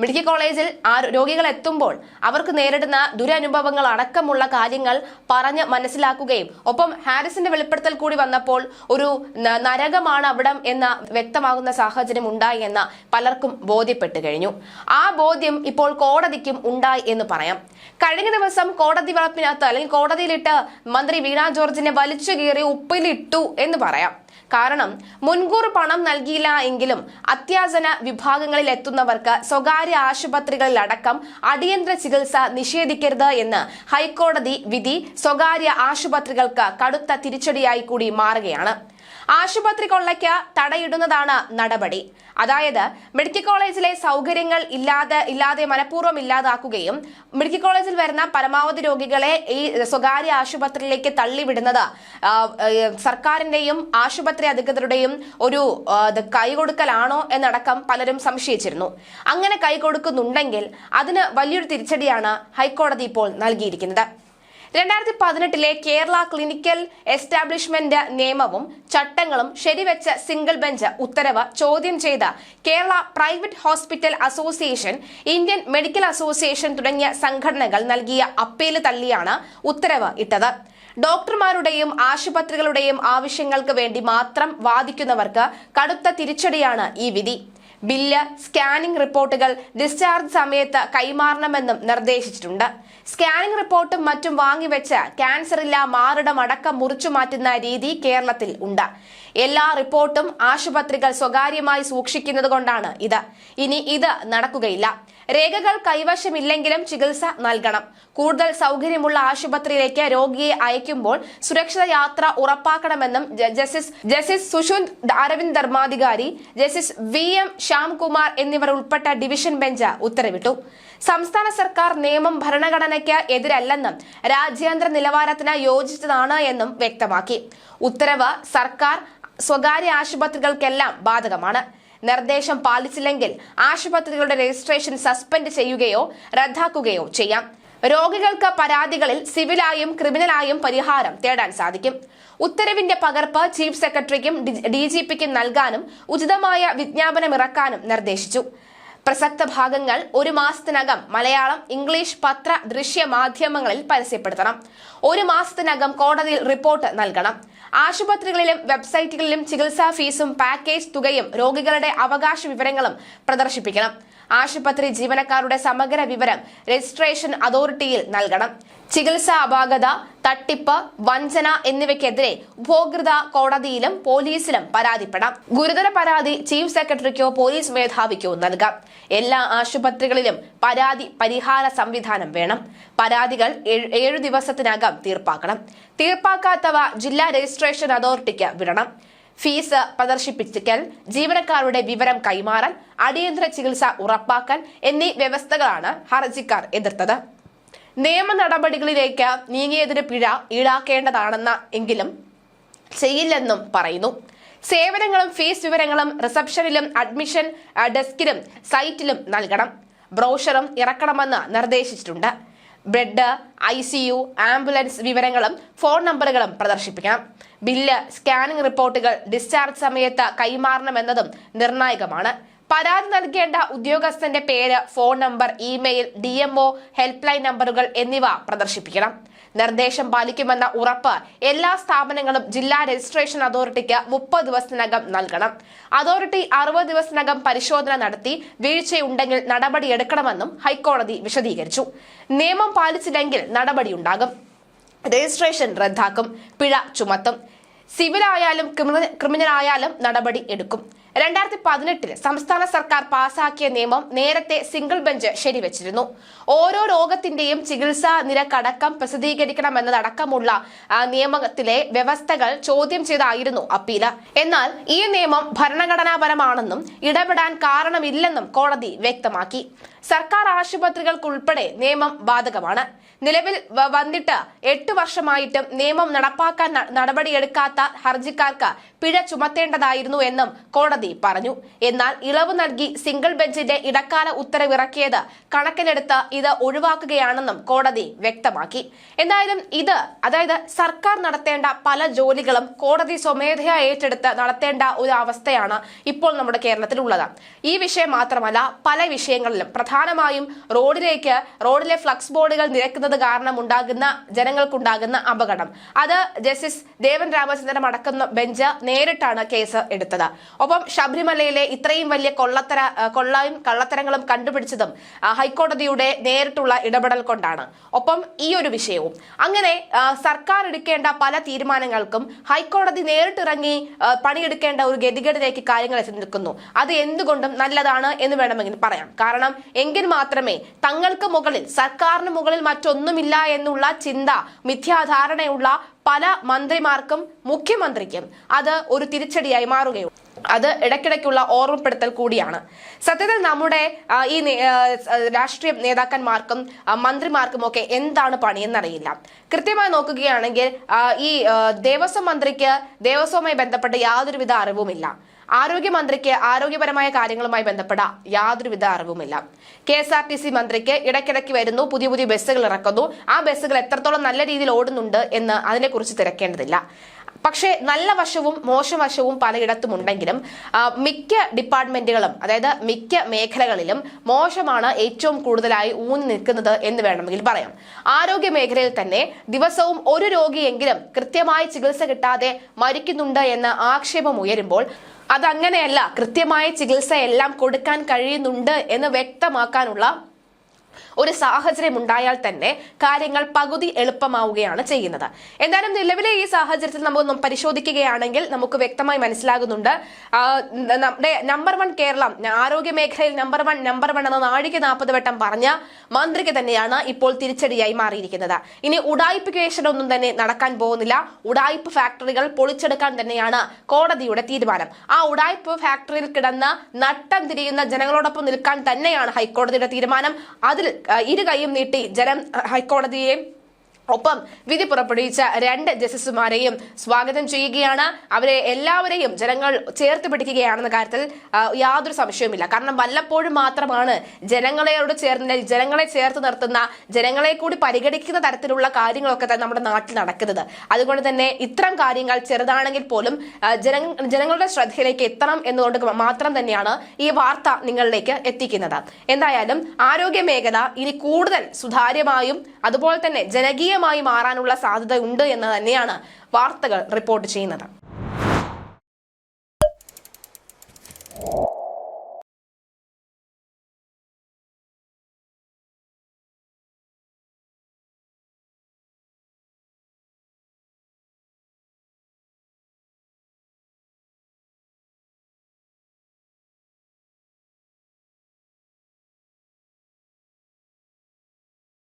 Medical കോളേജിൽ ആ രോഗികൾ എത്തുമ്പോൾ അവർക്ക് നേരിടുന്ന ദുരനുഭവങ്ങൾ അടക്കമുള്ള കാര്യങ്ങൾ പറഞ്ഞ് മനസ്സിലാക്കുകയും ഒപ്പം ഹാരിസിന്റെ വെളിപ്പെടുത്തൽ കൂടി വന്നപ്പോൾ ഒരു നരകമാണ് അവിടം എന്ന വ്യക്തമാകുന്ന സാഹചര്യം ഉണ്ടായി എന്ന് പലർക്കും ബോധ്യപ്പെട്ടു കഴിഞ്ഞു. ആ ബോധ്യം ഇപ്പോൾ കോടതിക്കും ഉണ്ടായി എന്ന് പറയാം. കഴിഞ്ഞ ദിവസം കോടതി വളപ്പിനകത്ത് അല്ലെങ്കിൽ കോടതിയിലിട്ട് മന്ത്രി വീണ ജോർജിനെ വലിച്ചു കീറി ഉപ്പിലിട്ടു എന്ന് പറയാം. കാരണം മുൻകൂർ പണം നൽകിയില്ല എങ്കിലും അത്യാസന വിഭാഗങ്ങളിൽ എത്തുന്നവർക്ക് സ്വകാര്യ ആശുപത്രികളിലടക്കം അടിയന്തര ചികിത്സ നിഷേധിക്കരുത് എന്ന് ഹൈക്കോടതി വിധി സ്വകാര്യ ആശുപത്രികൾക്ക് കടുത്ത തിരിച്ചടിയായി കൂടി മാറുകയാണ്. ആശുപത്രി കൊള്ളയ്ക്ക് തടയിടുന്നതാണ് നടപടി. അതായത് മെഡിക്കൽ കോളേജിലെ സൗകര്യങ്ങൾ ഇല്ലാതെ ഇല്ലാതെ മനഃപൂർവം ഇല്ലാതാക്കുകയും മെഡിക്കൽ കോളേജിൽ വരുന്ന പരമാവധി രോഗികളെ ഈ സ്വകാര്യ ആശുപത്രിയിലേക്ക് തള്ളിവിടുന്നത് സർക്കാരിന്റെയും ആശുപത്രി അധികൃതരുടെയും ഒരു കൈകൊടുക്കലാണോ എന്നടക്കം പലരും സംശയിച്ചിരുന്നു. അങ്ങനെ കൈകൊടുക്കുന്നുണ്ടെങ്കിൽ അതിന് വലിയൊരു തിരിച്ചടിയാണ് ഹൈക്കോടതി ഇപ്പോൾ നൽകിയിരിക്കുന്നത്. രണ്ടായിരത്തി പതിനെട്ടിലെ കേരള ക്ലിനിക്കൽ എസ്റ്റാബ്ലിഷ്മെന്റ് നിയമവും ചട്ടങ്ങളും ശരിവെച്ച സിംഗിൾ ബെഞ്ച് ഉത്തരവ് ചോദ്യം ചെയ്ത Kerala private hospital association Indian medical association തുടങ്ങിയ സംഘടനകൾ നൽകിയ അപ്പീൽ തള്ളിയാണ് ഉത്തരവ് ഇട്ടത്. ഡോക്ടർമാരുടെയും ആശുപത്രികളുടെയും ആവശ്യങ്ങൾക്ക് വേണ്ടി മാത്രം വാദിക്കുന്നവർക്ക് കടുത്ത തിരിച്ചടിയാണ് ഈ വിധി. ബില്ല് സ്കാനിംഗ് റിപ്പോർട്ടുകൾ ഡിസ്ചാർജ് സമയത്ത് കൈമാറണമെന്നും നിർദ്ദേശിച്ചിട്ടുണ്ട്. സ്കാനിംഗ് റിപ്പോർട്ടും മറ്റും വാങ്ങിവെച്ച് ക്യാൻസറില്ല മാറിടം അടക്കം മുറിച്ചു മാറ്റുന്ന രീതി കേരളത്തിൽ ഉണ്ട്. എല്ലാ റിപ്പോർട്ടും ആശുപത്രികൾ സ്വകാര്യമായി സൂക്ഷിക്കുന്നത് കൊണ്ടാണ് ഇത്. ഇനി ഇത് നടക്കുകയില്ല. രേഖകൾ കൈവശമില്ലെങ്കിലും ചികിത്സ നൽകണം. കൂടുതൽ സൗകര്യമുള്ള ആശുപത്രിയിലേക്ക് രോഗിയെ അയക്കുമ്പോൾ സുരക്ഷിത യാത്ര ഉറപ്പാക്കണമെന്നും justice justice Sushrut Arvind Dharmadhikari justice V M Shyamkumar എന്നിവർ ഉൾപ്പെട്ട ഡിവിഷൻ ബെഞ്ച് ഉത്തരവിട്ടു. സംസ്ഥാന സർക്കാർ നിയമം ഭരണഘടനയ്ക്ക് എതിരല്ലെന്നും രാജ്യാന്തര നിലവാരത്തിന് യോജിച്ചതാണ് എന്നും വ്യക്തമാക്കി. ഉത്തരവ് സർക്കാർ സ്വകാര്യ ആശുപത്രികൾക്കെല്ലാം ബാധകമാണ്. നിർദ്ദേശം പാലിച്ചില്ലെങ്കിൽ ആശുപത്രികളുടെ രജിസ്ട്രേഷൻ സസ്പെൻഡ് ചെയ്യുകയോ റദ്ദാക്കുകയോ ചെയ്യാം. രോഗികൾക്ക് പരാതികളിൽ സിവിലായും ക്രിമിനലായും പരിഹാരം തേടാൻ സാധിക്കും. ഉത്തരവിന്റെ പകർപ്പ് ചീഫ് സെക്രട്ടറിക്കും ഡി ജി പിക്കും നൽകാനും ഉചിതമായ വിജ്ഞാപനം ഇറക്കാനും നിർദ്ദേശിച്ചു. പ്രസക്ത ഭാഗങ്ങൾ ഒരു മാസത്തിനകം മലയാളം ഇംഗ്ലീഷ് പത്ര ദൃശ്യ മാധ്യമങ്ങളിൽ പരസ്യപ്പെടുത്തണം. ഒരു മാസത്തിനകം കോടതിയിൽ റിപ്പോർട്ട് നൽകണം. ആശുപത്രികളിലും വെബ്സൈറ്റുകളിലും ചികിത്സാ ഫീസും പാക്കേജ് തുകയും രോഗികളുടെ അവകാശ വിവരങ്ങളും പ്രദർശിപ്പിക്കണം. ആശുപത്രി ജീവനക്കാരുടെ സമഗ്ര വിവരം രജിസ്ട്രേഷൻ അതോറിറ്റിയിൽ നൽകണം. ചികിത്സാ അപാകത തട്ടിപ്പ് വഞ്ചന എന്നിവയ്ക്കെതിരെ ഉപഭോക്തൃ കോടതിയിലും പോലീസിലും പരാതിപ്പെടാം. ഗുരുതര പരാതി ചീഫ് സെക്രട്ടറിക്കോ പോലീസ് മേധാവിക്കോ നൽകാം. എല്ലാ ആശുപത്രികളിലും പരാതി പരിഹാര സംവിധാനം വേണം. പരാതികൾ ഏഴ് ദിവസത്തിനകം തീർപ്പാക്കണം. തീർപ്പാക്കാത്തവ ജില്ലാ രജിസ്ട്രേഷൻ അതോറിറ്റിക്ക് വിടണം. ഫീസ് പ്രദർശിപ്പിക്കൽ ജീവനക്കാരുടെ വിവരം കൈമാറൽ അടിയന്തര ചികിത്സ ഉറപ്പാക്കൽ എന്നീ വ്യവസ്ഥകളാണ് ഹർജിക്കാർ എതിർത്തത്. നിയമ നടപടികളിലേക്ക് നീങ്ങിയതിന് പിഴ ഈടാക്കേണ്ടതാണെന്ന എങ്കിലും ചെയ്യില്ലെന്നും പറയുന്നു. സേവനങ്ങളും ഫീസ് വിവരങ്ങളും റിസപ്ഷനിലും അഡ്മിഷൻ ഡെസ്കിലും സൈറ്റിലും നൽകണം. ബ്രോഷറും ഇറക്കണമെന്ന് നിർദ്ദേശിച്ചിട്ടുണ്ട്. Bed I C U ambulance വിവരങ്ങളും ഫോൺ നമ്പറുകളും പ്രദർശിപ്പിക്കണം. ബില്ല് സ്കാനിംഗ് റിപ്പോർട്ടുകൾ ഡിസ്ചാർജ് സമയത്ത് കൈമാറണമെന്നതും നിർണായകമാണ്. പരാതി നൽകേണ്ട ഉദ്യോഗസ്ഥന്റെ പേര് phone number email D help line നമ്പറുകൾ എന്നിവ പ്രദർശിപ്പിക്കണം. നിർദ്ദേശം പാലിക്കുമെന്ന ഉറപ്പ് എല്ലാ സ്ഥാപനങ്ങളും ജില്ലാ രജിസ്ട്രേഷൻ അതോറിറ്റിക്ക് മുപ്പത് ദിവസത്തിനകം നൽകണം. അതോറിറ്റി അറുപത് ദിവസത്തിനകം പരിശോധന നടത്തി വീഴ്ചയുണ്ടെങ്കിൽ നടപടിയെടുക്കണമെന്നും ഹൈക്കോടതി വിശദീകരിച്ചു. നിയമം പാലിച്ചില്ലെങ്കിൽ നടപടിയുണ്ടാകും രജിസ്ട്രേഷൻ റദ്ദാക്കും പിഴ ചുമത്തും. സിവിലായാലും ക്രിമിനൽ ആയാലും നടപടി എടുക്കും. രണ്ടായിരത്തി പതിനെട്ടിൽ സംസ്ഥാന സർക്കാർ പാസാക്കിയ നിയമം നേരത്തെ സിംഗിൾ ബെഞ്ച് ശരിവച്ചിരുന്നു. ഓരോ രോഗത്തിന്റെയും ചികിത്സാ നിരക്കടക്കം പ്രസിദ്ധീകരിക്കണമെന്നതടക്കമുള്ള നിയമത്തിലെ വ്യവസ്ഥകൾ ചോദ്യം ചെയ്തായിരുന്നു അപ്പീൽ. എന്നാൽ ഈ നിയമം ഭരണഘടനാപരമാണെന്നും ഇടപെടാൻ കാരണമില്ലെന്നും കോടതി വ്യക്തമാക്കി. സർക്കാർ ആശുപത്രികൾക്കുൾപ്പെടെ നിയമം ബാധകമാണ്. നിലവിൽ വന്നിട്ട് എട്ട് വർഷമായിട്ടും നിയമം നടപ്പാക്കാൻ നടപടിയെടുക്കാത്ത ഹർജിക്കാർക്ക് പിഴ ചുമത്തേണ്ടതായിരുന്നു എന്നും കോടതി പറഞ്ഞു. എന്നാൽ ഇളവ് നൽകി സിംഗിൾ ബെഞ്ചിന്റെ ഇടക്കാല ഉത്തരവിറക്കിയത് കണക്കിലെടുത്ത് ഇത് ഒഴിവാക്കുകയാണെന്നും കോടതി വ്യക്തമാക്കി. എന്തായാലും ഇത് അതായത് സർക്കാർ നടത്തേണ്ട പല ജോലികളും കോടതി സ്വമേധയാ ഏറ്റെടുത്ത് നടത്തേണ്ട ഒരു അവസ്ഥയാണ് ഇപ്പോൾ നമ്മുടെ കേരളത്തിലുള്ളത്. ഈ വിഷയം മാത്രമല്ല പല വിഷയങ്ങളിലും പ്രധാനമായും റോഡിലേക്ക് റോഡിലെ ഫ്ലക്സ് ബോർഡുകൾ നിരക്കുന്നത് കാരണം ഉണ്ടാകുന്ന ജനങ്ങൾക്കുണ്ടാകുന്ന അപകടം. അത് ജസ്റ്റിസ് ദേവൻ രാമചന്ദ്രൻ അടക്കുന്ന ബെഞ്ച് നേരിട്ടാണ് കേസ് എടുത്തത്. ഒപ്പം ശബരിമലയിലെ ഇത്രയും വലിയ കൊള്ളത്തര കൊള്ളയും കള്ളത്തരങ്ങളും കണ്ടുപിടിച്ചതും ഹൈക്കോടതിയുടെ നേരിട്ടുള്ള ഇടപെടൽ കൊണ്ടാണ്. ഒപ്പം ഈ ഒരു വിഷയവും. അങ്ങനെ സർക്കാർ എടുക്കേണ്ട പല തീരുമാനങ്ങൾക്കും ഹൈക്കോടതി നേരിട്ടിറങ്ങി പണിയെടുക്കേണ്ട ഒരു ഗതികേടിലേക്ക് കാര്യങ്ങൾ എത്തി നിൽക്കുന്നു. അത് എന്തുകൊണ്ടും നല്ലതാണ് എന്ന് വേണമെങ്കിൽ പറയാം. കാരണം എങ്കിൽ മാത്രമേ തങ്ങൾക്ക് മുകളിൽ സർക്കാരിന് മുകളിൽ മറ്റൊന്നുമില്ല എന്നുള്ള ചിന്ത മിഥ്യാധാരണയുള്ള പല മന്ത്രിമാർക്കും മുഖ്യമന്ത്രിക്കും അത് ഒരു തിരിച്ചടിയായി മാറുകയുള്ളൂ. അത് ഇടയ്ക്കിടയ്ക്കുള്ള ഓർമ്മപ്പെടുത്തൽ കൂടിയാണ്. സത്യത്തിൽ നമ്മുടെ ഈ രാഷ്ട്രീയ നേതാക്കന്മാർക്കും മന്ത്രിമാർക്കും ഒക്കെ എന്താണ് പണിയെന്നറിയില്ല കൃത്യമായി നോക്കുകയാണെങ്കിൽ ഈ ദേവസ്വം മന്ത്രിക്ക് ദേവസ്വവുമായി ബന്ധപ്പെട്ട് യാതൊരുവിധ അറിവുമില്ല. ആരോഗ്യമന്ത്രിക്ക് ആരോഗ്യപരമായ കാര്യങ്ങളുമായി ബന്ധപ്പെട്ട യാതൊരുവിധ അറിവുമില്ല. K S R T C മന്ത്രിക്ക് ഇടയ്ക്കിടയ്ക്ക് വരുന്നു. പുതിയ പുതിയ ബസ്സുകൾ ഇറക്കുന്നു. ആ ബസ്സുകൾ എത്രത്തോളം നല്ല രീതിയിൽ ഓടുന്നുണ്ട് എന്ന് അതിനെക്കുറിച്ച് തിരക്കേണ്ടതില്ല. പക്ഷേ നല്ല വശവും മോശം വശവും പലയിടത്തും ഉണ്ടെങ്കിലും മിക്ക ഡിപ്പാർട്ട്മെന്റുകളും അതായത് മിക്ക മേഖലകളിലും മോശമാണ് ഏറ്റവും കൂടുതലായി ഊന്നി നിൽക്കുന്നത് എന്ന് വേണമെങ്കിൽ പറയാം. ആരോഗ്യ മേഖലയിൽ തന്നെ ദിവസവും ഒരു രോഗിയെങ്കിലും കൃത്യമായി ചികിത്സ കിട്ടാതെ മരിക്കുന്നുണ്ട് എന്ന ആക്ഷേപം ഉയരുമ്പോൾ അതങ്ങനെയല്ല കൃത്യമായ ചികിത്സ എല്ലാം കൊടുക്കാൻ കഴിയുന്നുണ്ട് എന്ന് വ്യക്തമാക്കാനുള്ള ഒരു സാഹചര്യം ഉണ്ടായാൽ തന്നെ കാര്യങ്ങൾ പകുതി എളുപ്പമാവുകയാണ് ചെയ്യുന്നത്. എന്തായാലും നിലവിലെ ഈ സാഹചര്യത്തിൽ നമ്മൾ പരിശോധിക്കുകയാണെങ്കിൽ നമുക്ക് വ്യക്തമായി മനസ്സിലാകുന്നുണ്ട്. നമ്മുടെ നമ്പർ വൺ കേരളം ആരോഗ്യ മേഖലയിൽ നമ്പർ വൺ നമ്പർ വൺ എന്ന നാഴിക നാൽപ്പത് വട്ടം പറഞ്ഞ മന്ത്രിക്ക് തന്നെയാണ് ഇപ്പോൾ തിരിച്ചടിയായി മാറിയിരിക്കുന്നത്. ഇനി ഉടായ്പ കേസിലൊന്നും തന്നെ നടക്കാൻ പോകുന്നില്ല. ഉടായ്പ ഫാക്ടറികൾ പൊളിച്ചെടുക്കാൻ തന്നെയാണ് കോടതിയുടെ തീരുമാനം. ആ ഉടായ്പ ഫാക്ടറിയിൽ കിടന്ന നട്ടം തിരിയുന്ന ജനങ്ങളോടൊപ്പം നിൽക്കാൻ തന്നെയാണ് ഹൈക്കോടതിയുടെ തീരുമാനം. അതിൽ ഇരു കൈയും നീട്ടി ജനം ഹൈക്കോടതിയെയും ഹൈക്കോടതിയെ ഒപ്പം വിധി പുറപ്പെടുവിച്ച രണ്ട് ജസ്റ്റിസുമാരെയും സ്വാഗതം ചെയ്യുകയാണ്. അവരെ എല്ലാവരെയും ജനങ്ങൾ ചേർത്ത് പിടിക്കുകയാണെന്ന കാര്യത്തിൽ യാതൊരു സംശയവുമില്ല. കാരണം വല്ലപ്പോഴും മാത്രമാണ് ജനങ്ങളെയോട് ചേർന്ന് ജനങ്ങളെ ചേർത്ത് നിർത്തുന്ന ജനങ്ങളെ കൂടി പരിഗണിക്കുന്ന തരത്തിലുള്ള കാര്യങ്ങളൊക്കെ തന്നെ നമ്മുടെ നാട്ടിൽ നടക്കുന്നത്. അതുകൊണ്ട് തന്നെ ഇത്തരം കാര്യങ്ങൾ ചെറുതാണെങ്കിൽ പോലും ജന ജനങ്ങളുടെ ശ്രദ്ധയിലേക്ക് എത്തണം എന്നുകൊണ്ട് മാത്രം തന്നെയാണ് ഈ വാർത്ത നിങ്ങളിലേക്ക് എത്തിക്കുന്നത്. എന്തായാലും ആരോഗ്യ മേഖല ഇനി കൂടുതൽ സുതാര്യമായും അതുപോലെ തന്നെ ജനകീയമായി മാറാനുള്ള സാധ്യത ഉണ്ട് എന്ന് തന്നെയാണ് വാർത്തകൾ റിപ്പോർട്ട് ചെയ്യുന്നത്.